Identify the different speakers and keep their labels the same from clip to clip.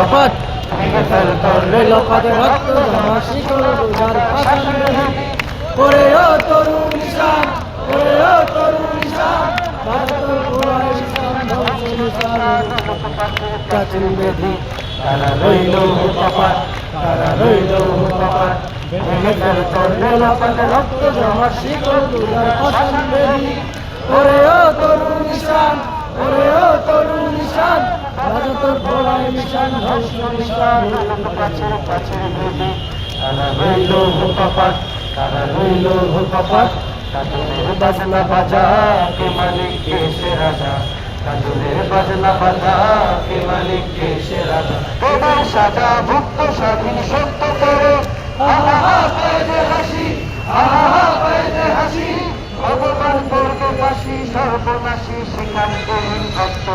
Speaker 1: কপাট ভেঙে ফেল তোর রেলপথ রক্ত জমা, শিকল করে ও তরুণ নিশান করে ও তরুণ নিশান ভারত পুরায় নিশান ধ্বংস নিশান প্রাচীন বেদি তারা রইল কপাট তারা রইল কপাট ভেঙে ফেল তোর রেলপথ রক্ত জমা, শিকল রোজার করে ও তরুণ নিশান করে ও তরুণ নিশান ভারত
Speaker 2: সে রাজা কাজলের বাজনা বাজা কে হাসি আহা পায়ে হাসি ভগবান করবে বাসি সর্বনাশী সেখান করিন ভক্ত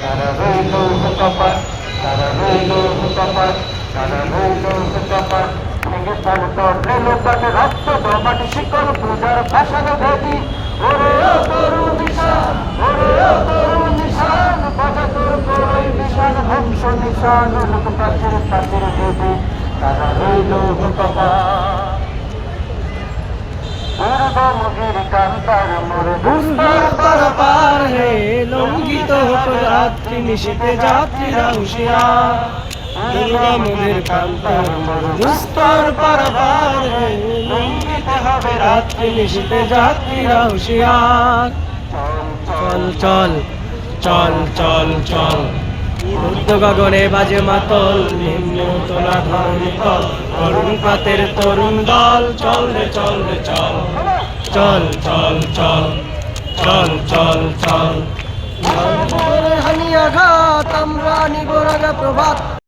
Speaker 2: তারা রইল কপাট তারা রইল কপাট তারা রইল কপাট ভেঙে ফেল তোর রেলোপাটে রক্ত জমাট শিকল পূজার ভাষার ভেদি ওরে ও তরুণ নিশান ওরে ও তরুণ নিশান বাজা তোর করই নিশান ধ্বংস নিশান প্রাচীর প্রাচীর ভেদি তারা রইল কপাট
Speaker 1: দুর্বার পারাপার হে লঙ্ঘিত হোক রাত্রি নিশীতে যাত্রীরা হুশিয়ার। দুর্গা মন্দির কান্তার দুস্তর চল চল চল চল চল। গগনে বাজে মাতল নিম্ন তোলা ধরণী তল তরুণ পাতের তরুণ দল, চল রে চল রে, চল। চল চল চল চল চল চল। হানি আঘাত আমরা নিব রাগা প্রভাত।